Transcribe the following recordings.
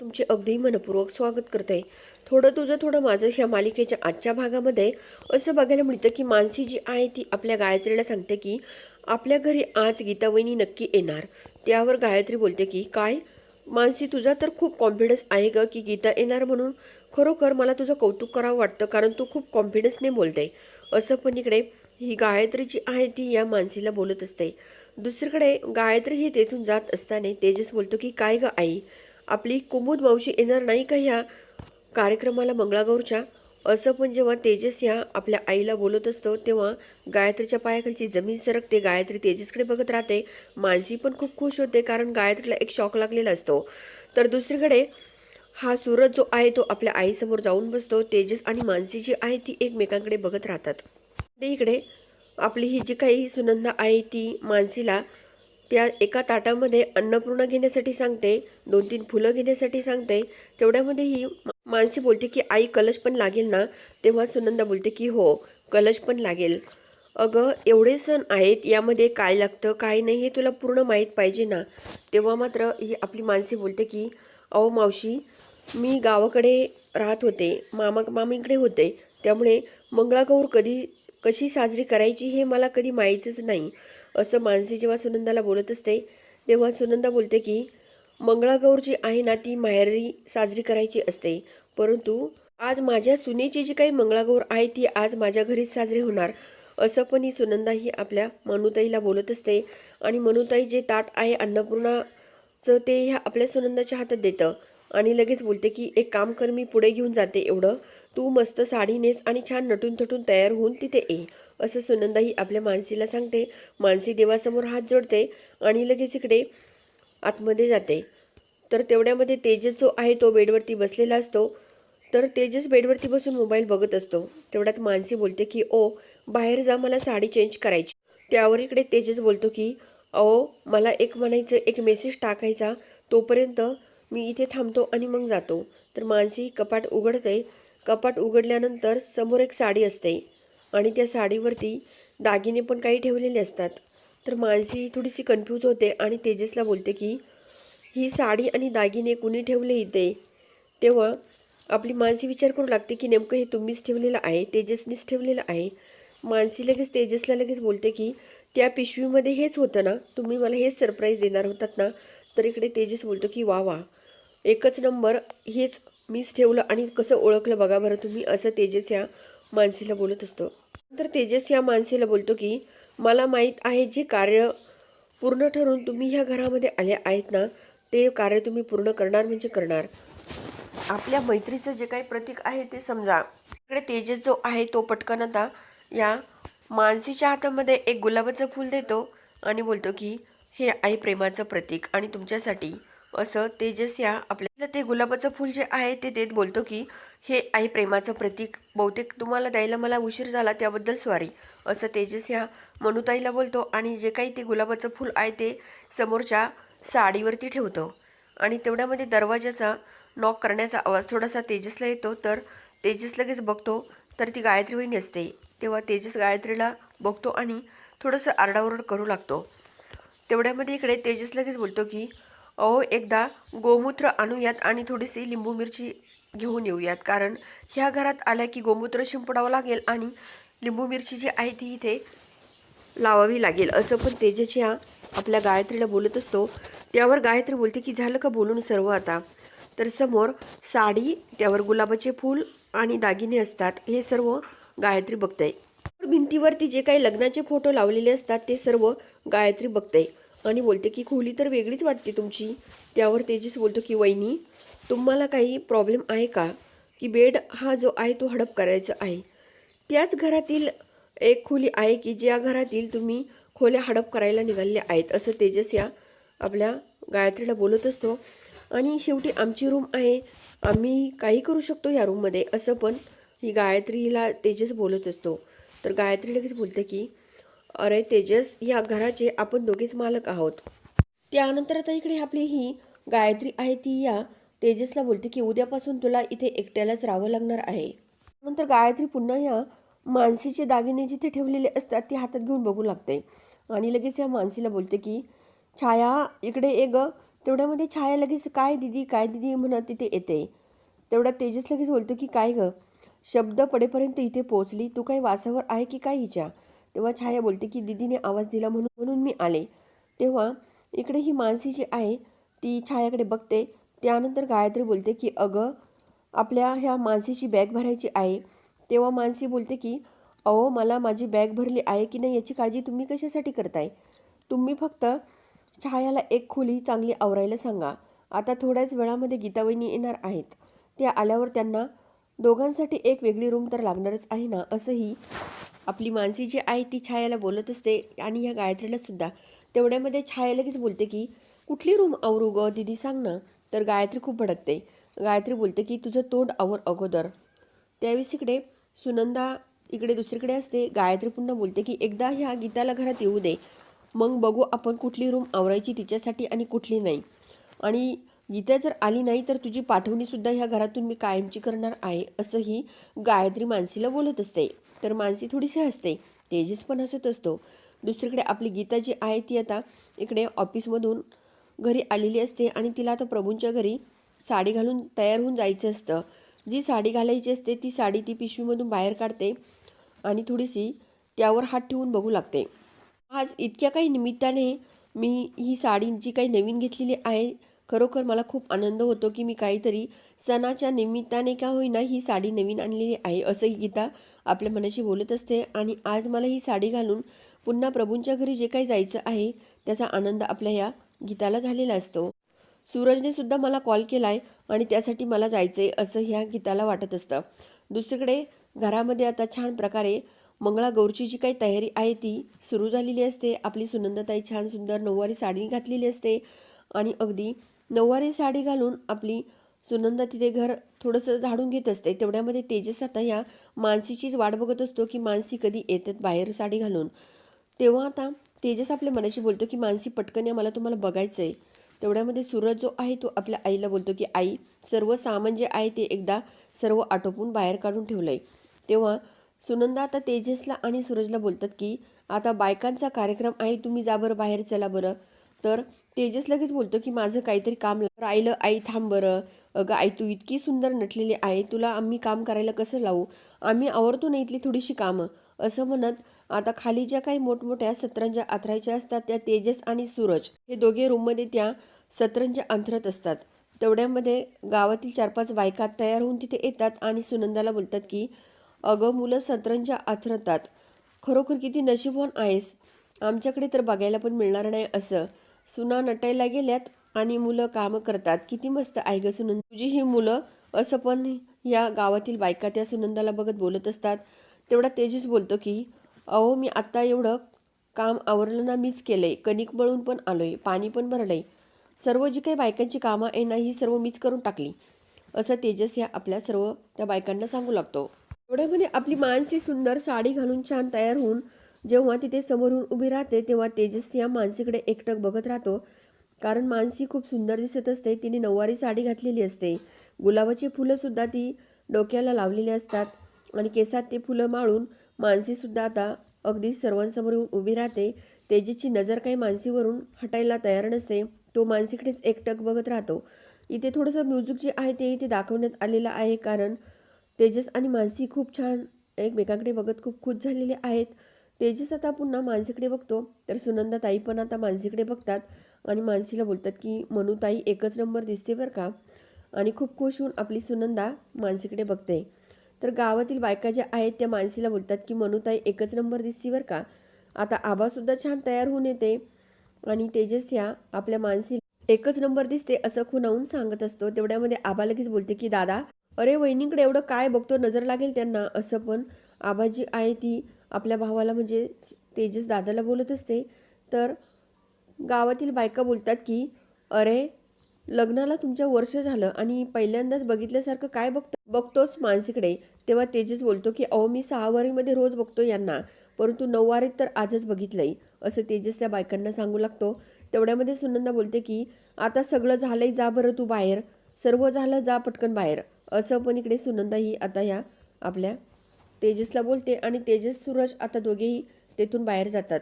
तुमचे अगदी मनपूर्वक स्वागत करते. थोडं तुझं थोडं माझं ह्या मालिकेच्या आजच्या भागामध्ये असं बघायला मिळतं की मानसी जी आहे ती आपल्या गायत्रीला सांगते की आपल्या घरी आज गीतावहिनी नक्की येणार. त्यावर गायत्री बोलते की काय? मानसी तुझा तर खूप कॉन्फिडन्स आहे ग की गीता येणार म्हणून? खरोखर मला तुझं कौतुक करावं वाटतं कारण तू खूप कॉन्फिडन्सने बोलते. असं पण इकडे ही गायत्री जी आहे ती या मानसीला बोलत असते. दुसरीकडे गायत्री ही तेथून जात असताना तेजस बोलतो की काय गं आई? आपली कुमुद मावशी येणार नाही का ह्या कार्यक्रमाला मंगळागौरच्या? असं पण जेव्हा तेजस ह्या आपल्या आईला बोलत असतो तेव्हा गायत्रीच्या पायाखालची जमीन सरकते. गायत्री तेजसकडे बघत राहते. मानसी पण खूप खुश होते कारण गायत्रीला एक शॉक लागलेला असतो. तर दुसरीकडे हा सूरज जो आहे तो आपल्या आईसमोर जाऊन बसतो. तेजस आणि मानसी जी आहे ती एकमेकांकडे बघत राहतात. ते इकडे आपली ही जी काही सुनंदा आहे ती मानसीला त्या एका ताटामध्ये अन्नपूर्णा घेण्यासाठी सांगते दोन तीन फुलं घेण्यासाठी सांगते. तेवढ्यामध्ये ही माणसी मानसी बोलते की आई कलश पण लागेल ना? तेव्हा सुनंदा बोलते की हो कलश पण लागेल. अगं एवढे सण आहेत यामध्ये काय लागतं काय नाही हे तुला पूर्ण माहीत पाहिजे ना? तेव्हा मात्र ही आपली माणसी बोलते की अहो मावशी मी गावाकडे राहत होते मामा मामीकडे होते. त्यामुळे मंगळागौर कधी कशी साजरी करायची हे मला कधी माहीतच नाही. असं मानसी जेव्हा सुनंदाला बोलत असते तेव्हा सुनंदा बोलते की मंगळागौर जी आहे ना ती माहेरी साजरी करायची असते. परंतु आज माझ्या सुनेची जी काही मंगळागौर आहे ती आज माझ्या घरीच साजरी होणार. असं पण ही सुनंदा ही आपल्या मनुताईला बोलत असते. आणि मनुताई जे ताट आहे अन्नपूर्णाचं ते ह्या आपल्या सुनंदाच्या हातात देतं. आणि लगेच बोलते की एक काम कर मी पुढे घेऊन जाते एवढं. तू मस्त साडी नेस आणि छान नटून थटून तयार होऊन तिथे ये. असं सुनंदा ही आपल्या मानसीला सांगते. मानसी देवासमोर हात जोडते आणि लगेच इकडे आतमध्ये जाते. तर तेवढ्यामध्ये तेजस जो आहे तो बेडवरती बसलेला असतो. तर तेजस बेडवरती बसून मोबाईल बघत असतो. तेवढ्यात मानसी बोलते की ओ बाहेर जा मला साडी चेंज करायची. त्यावर इकडे तेजस बोलतो की अहो मला एक म्हणायचं एक मेसेज टाकायचा. तोपर्यंत मी इथे थांबतो आणि मग जातो. तर मानसी कपाट उघडते. कपाट उघडल्यानंतर समोर एक साडी असते. आणि त्या साडीवरती दागिने पण काही ठेवलेले असतात. तर मानसी थोडीशी कन्फ्यूज होते आणि तेजसला बोलते की ही साडी आणि दागिने कुणी ठेवले इथे? तेव्हा आपली मानसी विचार करू लागते की नेमकं हे तुम्हीच ठेवलेलं आहे? तेजसनीच ठेवलेलं आहे? मानसी लगेच तेजसला लगेच बोलते की त्या पिशवीमध्ये हेच होतं ना? तुम्ही मला हेच सरप्राईज देणार होतात ना? तर इकडे तेजस बोलतो की वा वा एकच नंबर हेच मीच ठेवलं आणि कसं ओळखलं बघा बरं तुम्ही असं तेजस या मानसीला बोलत असतो. तर तेजस या मानसीला बोलतो की मला माहीत आहे जे कार्य पूर्ण ठरून तुम्ही ह्या घरामध्ये आले आहेत ना ते कार्य तुम्ही पूर्ण करणार म्हणजे करणार. आपल्या मैत्रीचं जे काही प्रतीक आहे ते समजा. इकडे तेजस जो आहे तो पटकन आता या मानसीच्या हातामध्ये एक गुलाबाचं फूल देतो आणि बोलतो की हे आई प्रेमाचं प्रतीक आणि तुमच्यासाठी असं तेजस या आपल्याला ते गुलाबाचं फूल जे आहे ते देत बोलतो की हे आई प्रेमाचं प्रतीक बहुतेक तुम्हाला द्यायला मला उशीर झाला त्याबद्दल सॉरी असं तेजस या मनुताईला बोलतो आणि जे काही ते गुलाबाचं फूल आहे ते समोरच्या साडीवरती ठेवतो. आणि तेवढ्यामध्ये दरवाजाचा नॉक करण्याचा आवाज थोडासा तेजसला येतो. तर तेजस लगेच बघतो तर ती गायत्री वहिनी असते. तेव्हा तेजस गायत्रीला बघतो आणि थोडंसं आरडाओरड करू लागतो. तेवढ्यामध्ये इकडे तेजस लगेच बोलतो की अहो एकदा गोमूत्र आणूयात आणि थोडीशी लिंबू मिरची घेऊन येऊयात. कारण ह्या घरात आल्या की गोमूत्र शिंपडावं लागेल आणि लिंबू मिरची जी आहे ती इथे लावावी लागेल. असं पण तेजच्या आपल्या गायत्रीला बोलत असतो. त्यावर गायत्री बोलते की झालं का बोलून सर्व आता? तर समोर साडी त्यावर गुलाबाचे फूल आणि दागिने असतात. हे सर्व गायत्री बघते भिंतीवरती जे काही लग्नाचे फोटो लावलेले असतात ते सर्व गायत्री बघते आणि बोलते की खोली तर वेगळीच वाटते तुमची. त्यावर तेजीस बोलतो की वहिनी तुम्हाला काही प्रॉब्लेम आहे का? की बेड हा जो आहे तो हडप करायचा आहे. त्याच घरातील एक खोली आहे की ज्या घरातील तुम्ही खोल्या हडप करायला निघालेल्या आहेत असं तेजस या आपल्या गायत्रीला बोलत असतो. आणि शेवटी आमची रूम आहे. आम्ही काही करू शकतो या रूममध्ये असं पण ही गायत्रीला तेजस बोलत असतो. तर गायत्री लगेच बोलते की अरे तेजस या घराचे आपण दोघेच मालक आहोत. त्यानंतर आता इकडे आपली ही गायत्री आहे ती या तेजसला बोलते की उद्यापासून तुला इथे एकट्यालाच राहावं लागणार आहे. नंतर गायत्री पुन्हा या मानसीचे दागिने जिथे ठेवलेले असतात ते हातात घेऊन बघू लागते. आणि लगेच या मानसीला बोलते की छाया इकडे एक ग. तेवढ्यामध्ये छाया लगेच काय दिदी काय दिदी म्हणत तिथे येते. तेवढ्या तेजस लगेच बोलतो की काय गं? शब्द पडेपर्यंत इथे पोहोचली. तू काही वासावर आहे की काय हिच्या? तेव्हा छाया बोलते की दिदीने आवाज दिला म्हणून म्हणून मी आले. तेव्हा इकडे ही मानसी जी आहे ती छायाकडे बघते. त्यानंतर गायत्री बोलते की अगं आपल्या ह्या मानसीची बॅग भरायची आहे. तेव्हा मानसी बोलते की अहो मला माझी बॅग भरली आहे की नाही याची काळजी तुम्ही कशासाठी करताय? तुम्ही फक्त छायाला एक खोली चांगली आवरायला सांगा. आता थोड्याच वेळामध्ये गीतावहिनी येणार आहेत. त्या आल्यावर त्यांना दोघांसाठी एक वेगळी रूम तर लागणारच आहे ना असंही आपली मानसी जी आहे ती छायाला बोलत असते आणि ह्या गायत्रीला सुद्धा. तेवढ्यामध्ये छाया लगेच बोलते की कुठली रूम आवरू ग? दीदी सांग ना. तर गायत्री खूप भडकते. गायत्री बोलते की तुझं तोंड आवर अगोदर. त्यावेळेस इकडे सुनंदा इकडे दुसरीकडे असते. गायत्री पुन्हा बोलते की एकदा ह्या गीताला घरात येऊ दे. मग बघू आपण कुठली रूम आवरायची तिच्यासाठी आणि कुठली नाही. आणि गीता जर आली नाही तर तुझी पाठवणीसुद्धा ह्या घरातून मी कायमची करणार आहे असंही गायत्री मानसीला बोलत असते. तर मानसी थोडीशी हसते. तेजस पण हसत असतो. दुसरीकडे आपली गीता जी आहे ती आता इकडे ऑफिसमधून घरी आलेली असते आणि तिला आता प्रभूंच्या घरी साडी घालून तयार होऊन जायचं असतं. जी साडी घालायची असते ती साडी ती पिशवीमधून बाहेर काढते आणि थोडीशी त्यावर हात ठेवून बघू लागते. आज इतक्या काही निमित्ताने मी ही साडी जी काही नवीन घेतलेली आहे खरोखर मला खूप आनंद होतो की मी काहीतरी सणाच्या निमित्ताने का होईना ही साडी नवीन आणलेली आहे असंही गीता आपल्या मनाशी बोलत असते. आणि आज मला ही साडी घालून पुन्हा प्रभूंच्या घरी जे काही जायचं आहे त्याचा आनंद आपल्या या गीताला झालेला असतो. सूरजने सुद्धा मला कॉल केला आहे आणि त्यासाठी मला जायचं आहे असं ह्या गीताला वाटत असतं. दुसरीकडे घरामध्ये आता छान प्रकारे मंगळागौरची जी काही तयारी आहे ती सुरू झालेली असते. आपली सुनंदताई छान सुंदर नऊवारी साडी घातलेली असते. आणि अगदी नऊवारी साडी घालून आपली सुनंदा तिथे घर थोडंसं झाडून घेत असते. तेवढ्यामध्ये तेजस आता ह्या मानसीचीच वाट बघत असतो की मानसी कधी येतात बाहेर साडी घालून. तेव्हा आता तेजस आपल्या मनाशी बोलतो की मानसी पटकन या मला तुम्हाला बघायचं आहे तेवढ्यामध्ये सूरज जो आहे तो आपल्या आईला बोलतो की आई सर्व सामान जे आहे ते एकदा सर्व आटोपून बाहेर काढून ठेवलं आहे तेव्हा सुनंदा आता तेजसला आणि सूरजला बोलतात की आता बायकांचा कार्यक्रम आहे तुम्ही जा बरं बाहेर चला बरं. तर तेजस लगेच बोलतो की माझं काहीतरी काम राहिलं आई थांब बरं. अगं आई तू इतकी सुंदर नटलेली आहे. तुला आम्ही काम करायला कसं लावू? आम्ही आवरतो ना इथली थोडीशी कामं. असं म्हणत आता खाली ज्या काही मोठमोठ्या सतरंजा आथरायच्या असतात त्या तेजस आणि सूरज. हे दोघे रूममध्ये त्या सतरंजा अंथरत असतात. तेवढ्यामध्ये गावातील चार पाच बायका तयार होऊन तिथे येतात आणि सुनंदाला बोलतात की अगं मुलं सतरंजा आथरतात. खरोखर किती नशीबवान आहेस. आमच्याकडे तर बघायला पण मिळणार नाही असं. सुना नटायला गेल्यात आणि मुलं कामं करतात. किती मस्त आहे ग सुनंद. तुझी ही मुलं असं पण या गावातील बायका त्या सुनंदाला बघत बोलत असतात. तेवढा तेजस बोलतो की अहो मी आत्ता एवढं काम आवरलं ना मीच आहे कणिक मळून पण आलो आहे पाणी पण भरलं आहे सर्व जी काही बायकांची कामं आहे ना ही सर्व मीच करून टाकली. असं तेजस या आपल्या सर्व त्या बायकांना सांगू लागतो. एवढ्यामध्ये आपली मानसी सुंदर साडी घालून छान तयार होऊन जेव्हा तिथे समोरून उभी राहते तेव्हा तेजस या मानसीकडे एकटक बघत राहतो. कारण मानसी खूप सुंदर दिसत असते तिने नऊवारी साडी घातलेली असते. गुलाबाची फुलंसुद्धा ती डोक्याला लावलेली असतात आणि केसात ते फुलं माळून मानसीसुद्धा आता अगदी सर्वांसमोर उभी राहते. तेजसची नजर काही मानसीवरून हटायला तयार नसते तो मानसीकडेच एकटक बघत राहतो. इथे थोडंसं म्युझिक जे आहे ते इथे दाखवण्यात आलेलं आहे. कारण तेजस आणि मानसी खूप छान एकमेकांकडे बघत खूप खुश झालेले आहेत. तेजस आता पुन्हा मानसीकडे बघतो तर सुनंदा ताई पण आता मानसीकडे बघतात आणि मानसीला बोलतात की मनुताई एकच नंबर दिसते बरं का? आणि खूप खुश होऊन आपली सुनंदा मानसीकडे बघते. तर गावातील बायका ज्या आहेत त्या मानसीला बोलतात की मनुताई एकच नंबर दिसते बरं का? आता आबासुद्धा छान तयार होऊन येते आणि तेजस या आपल्या मानसी एकच नंबर दिसते असं खुणावून सांगत असतो. तेवढ्यामध्ये आबा लगेच बोलते की दादा अरे वहिनीकडे एवढं काय बघतो नजर लागेल त्यांना. असं पण आबाजी आहे ती आपल्या भावाला म्हणजे तेजस दादाला बोलत असते. तर गावातील बायका बोलतात की अरे लग्नाला तुमच्या वर्ष झालं आणि पहिल्यांदाच बघितल्यासारखं काय बघतो बघतोस मानसीकडे. तेव्हा तेजस बोलतो की अहो मी सहावारीमध्ये रोज बघतो यांना परंतु नऊवारीत तर आजच बघितलंय असं तेजस त्या बायकांना सांगू लागतो. तेवढ्यामध्ये सुनंदा बोलते की आता सगळं झालंय जा बरं तू बाहेर. सर्व झालं जा पटकन बाहेर असं पण इकडे सुनंदा ही आता या आपल्या तेजसला बोलते आणि तेजस सूरज आता दोघेही तेथून बाहेर जातात.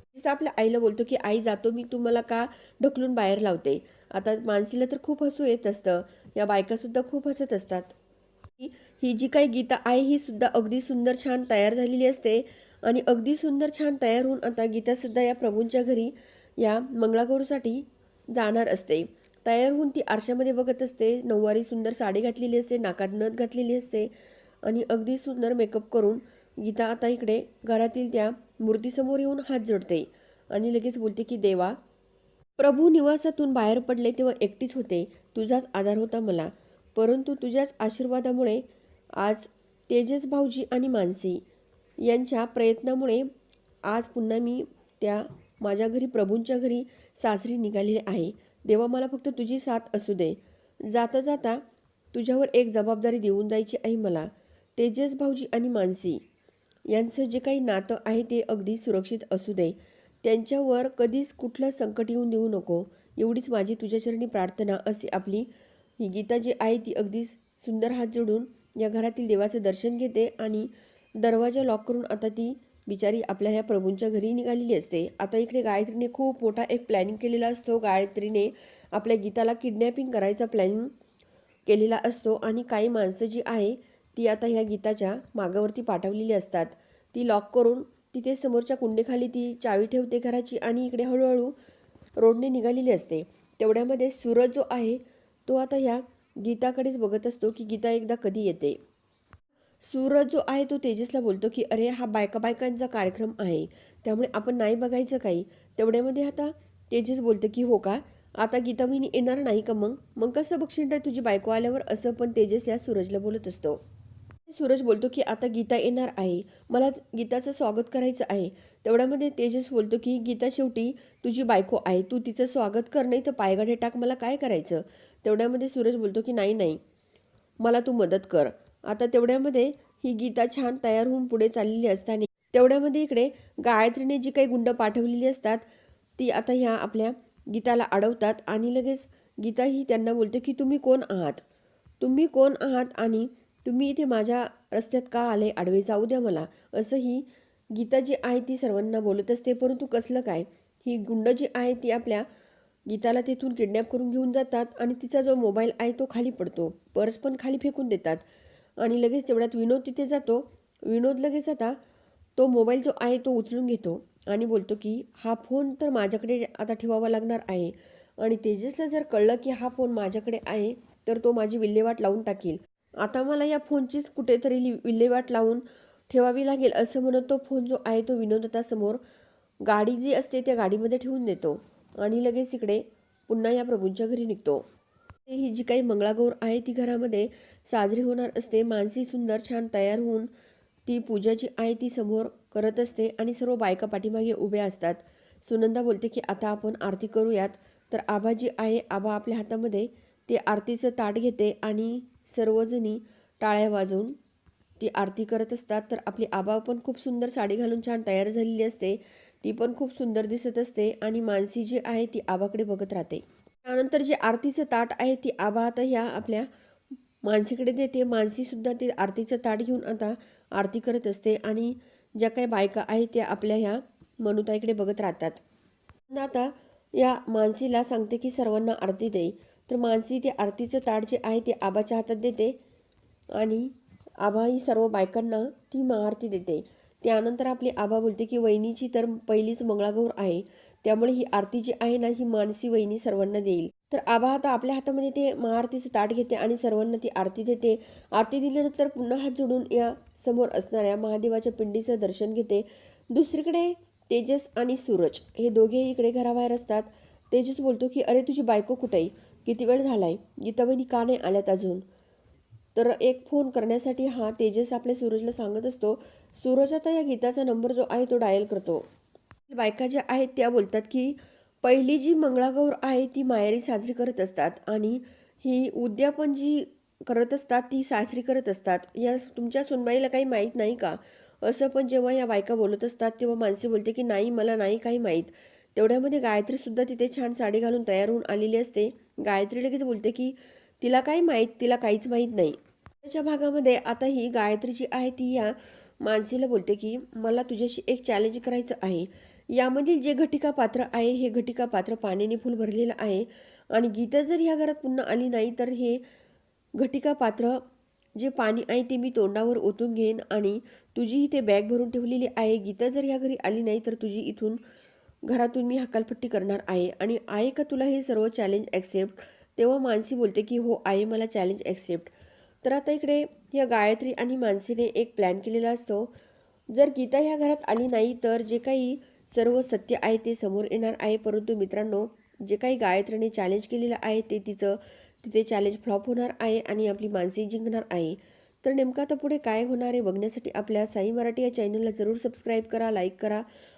तेजस आपल्या आईला बोलतो की आई जातो मी तुम्हाला का ढकलून बाहेर लावते? आता मानसीला तर खूप हसू येत असतं. या बायकासुद्धा खूप हसत असतात. ही- ही जी काही गीता आहे ही सुद्धा अगदी सुंदर छान तयार झालेली असते. आणि अगदी सुंदर छान तयार होऊन आता गीतासुद्धा या प्रभूंच्या घरी या मंगळागौरसाठी जाणार असते. तयार होऊन ती आरशामध्ये बघत असते. नऊवारी सुंदर साडी घातलेली असते नाकात नथ घातलेली असते. आणि अगदी सुंदर मेकअप करून गीता आता इकडे घरातील त्या मूर्तीसमोर येऊन हात जोडते आणि लगेच बोलते की देवा प्रभू निवासातून बाहेर पडले तेव्हा एकटीच होते. तुझाच आधार होता मला. परंतु तुझ्याच आशीर्वादामुळे आज तेजस भाऊजी आणि मानसी यांच्या प्रयत्नामुळे आज पुन्हा मी त्या माझ्या घरी प्रभूंच्या घरी सासरी निघालेली आहे. देवा मला फक्त तुझी साथ असू दे. जाता जाता तुझ्यावर एक जबाबदारी देऊन जायची आहे मला. तेजस भाऊजी आणि मानसी यांचं जे काही नातं आहे ते अगदी सुरक्षित असू दे. त्यांच्यावर कधीच कुठलं संकट येऊन देऊ नको. एवढीच माझी तुझ्याचरणी प्रार्थना अशी आपली. ही गीता जी आहे ती अगदी सुंदर हात जोडून या घरातील देवाचं दर्शन घेते आणि दरवाजा लॉक करून आता ती बिचारी आपल्या ह्या प्रभूंच्या घरी निघालेली असते. आता इकडे गायत्रीने खूप मोठा एक प्लॅनिंग केलेला असतो. गायत्रीने आपल्या गीताला किडनॅपिंग करायचा प्लॅनिंग केलेला असतो आणि काही माणसं जी आहे ती आता ह्या गीताच्या मागावरती पाठवलेली असतात. ती लॉक करून तिथे समोरच्या कुंडीखाली ती चावी ठेवते घराची आणि इकडे हळूहळू रोडने निघालेली असते. तेवढ्यामध्ये सूरज जो आहे तो आता ह्या गीताकडेच बघत असतो की गीता एकदा कधी येते. सूरज जो आहे तो तेजसला बोलतो की अरे हा बायका बायकांचा कार्यक्रम आहे. त्यामुळे आपण नाही बघायचं काही. तेवढ्यामध्ये आता तेजस बोलतं की हो का? आता गीता मी येणार नाही का मग? मग कसं बक्षीण तुझी बायको आल्यावर? असं पण तेजस या सूरजला बोलत असतो. सूरज बोलतो की आता गीता येणार आहे. मला गीताचं स्वागत करायचं आहे. तेवढ्यामध्ये तेजस बोलतो की गीता शेवटी तुझी बायको आहे. तू तिचं स्वागत कर नाही तर पायगाडे टाक. मला काय करायचं? तेवढ्यामध्ये सूरज बोलतो की नाही नाही. मला तू मदत कर. आता तेवढ्यामध्ये ही गीता छान तयार होऊन पुढे चाललेली असताना तेवढ्यामध्ये इकडे गायत्रीने जी काही गुंड पाठवलेली असतात ती आता ह्या आपल्या गीताला अडवतात. आणि लगेच गीता ही त्यांना बोलते की तुम्ही कोण आहात? तुम्ही कोण आहात आणि तुम्ही इथे माझ्या रस्त्यात का आले? आडवे जाऊ द्या मला. असं ही गीता जी आहे ती सर्वांना बोलत असते परंतु कसलं काय? ही गुंड जी आहे ती आपल्या गीताला तिथून किडनॅप करून घेऊन जातात आणि तिचा जो मोबाईल आहे तो खाली पडतो. पर्स पण खाली फेकून देतात. आणि लगेच तेवढ्यात विनोद तिथे जातो. विनोद लगेच आता तो मोबाईल जो आहे तो उचलून घेतो आणि बोलतो की हा फोन तर माझ्याकडे आता ठेवावा लागणार आहे. आणि तेजसला जर कळलं की हा फोन माझ्याकडे आहे तर तो माझी विल्हेवाट लावून टाकील. आता मला या फोनचीच कुठेतरी लि- विल्हेवाट लावून ठेवावी लागेल असं म्हणत तो फोन जो आहे तो विनोदतासमोर समोर गाडी जी असते त्या गाडीमध्ये ठेवून देतो. आणि लगेच इकडे पुन्हा या प्रभूंच्या घरी निघतो. ही जी काही मंगळागौर आहे ती घरामध्ये साजरी होणार असते. मानसी सुंदर छान तयार होऊन ती पूजा जी आहे ती समोर करत असते आणि सर्व बायका पाठीमागे उभ्या असतात. सुनंदा बोलते की आता आपण आरती करूयात. तर आबा जी आहे आबा आपल्या हातामध्ये ते आरतीचं ताट घेते आणि सर्वजणी टाळ्या वाजवून ती आरती करत असतात. तर आपली आबा पण खूप सुंदर साडी घालून छान तयार झालेली असते. ती पण खूप सुंदर दिसत असते आणि मानसी जी आहे ती आबाकडे बघत राहते. त्यानंतर जे आरतीचं ताट आहे ती आबा आता ह्या आपल्या मानसीकडे देते. मानसीसुद्धा ते आरतीचं ताट घेऊन आता आरती करत असते आणि ज्या काही बायका आहेत त्या आपल्या ह्या मनुताईकडे बघत राहतात. आता या मानसीला सांगते की सर्वांना आरती दे. तर मानसी ते आरतीचं ताट जे आहे ते आबाच्या हातात देते. आणि आबा ही सर्व बायकांना ती महाआरती देते. त्यानंतर आपली आबा बोलते की वहिनीची तर पहिलीच मंगळागौर आहे. त्यामुळे ही आरती जी आहे ना ही मानसी वहिनी सर्वांना देईल. तर आबा आता आपल्या हातामध्ये ते महाआरतीचं ताट घेते आणि सर्वांना ती आरती देते. आरती दिल्यानंतर पुन्हा हात जोडून या समोर असणाऱ्या महादेवाच्या पिंडीचं दर्शन घेते. दुसरीकडे तेजस आणि सूरज हे दोघे इकडे घराबाहेर असतात. तेजस बोलतो की अरे तुझी बायको कुठे आहे? किती वेळ झालाय? गीताबहिनी का नाही आल्यात अजून? तर एक फोन करण्यासाठी हा तेजस आपल्या सूरजला सांगत असतो सूरज आता या गीताचा नंबर जो आहे तो डायल करतो. बायका ज्या आहेत त्या बोलतात की पहिली जी मंगळागौर आहे ती मायारी साजरी करत असतात आणि ही उद्यापन जी करत असतात ती साजरी करत असतात. या तुमच्या सुनबाईला काही माहीत नाही का? असं पण जेव्हा या बायका बोलत असतात तेव्हा माणसे बोलते की नाही मला नाही काही माहीत. तेवढ्यामध्ये गायत्रीसुद्धा तिथे छान साडी घालून तयार होऊन आलेली असते. गायत्री लगेच बोलते की तिला काय माहीत? तिला काहीच माहीत नाही. त्याच्या भागामध्ये आता ही गायत्री जी आहे ती या मानसीला बोलते की मला तुझ्याशी एक चॅलेंज करायचं आहे. यामधील जे घटिका पात्र आहे हे घटिका पात्र पाण्याने फुल भरलेलं आहे. आणि गीता जर ह्या घरात पुन्हा आली नाही तर हे घटिका पात्र जे पाणी आहे ते मी तोंडावर ओतून घेईन. आणि तुझी इथे बॅग भरून ठेवलेली आहे. गीता जर ह्या घरी आली नाही तर तुझी इथून घरातून मी हकालपट्टी करणार आहे. आणि आहे का तुला हे सर्व चॅलेंज ॲक्सेप्ट तेव्हा मानसी बोलते की हो आहे मला चॅलेंज ॲक्सेप्ट तर आता इकडे या गायत्री आणि मानसीने एक प्लॅन केलेला असतो. जर गीता ह्या घरात आली नाही तर जे काही सर्व सत्य आहे ते समोर येणार आहे. परंतु मित्रांनो जे काही गायत्रीने चॅलेंज केलेलं आहे ते तिचं तिथे चॅलेंज फ्लॉप होणार आहे आणि आपली मानसी जिंकणार आहे. तर नेमका आता पुढे काय होणार आहे बघण्यासाठी आपल्या साई मराठी या चॅनलला जरूर सबस्क्राईब करा लाईक करा.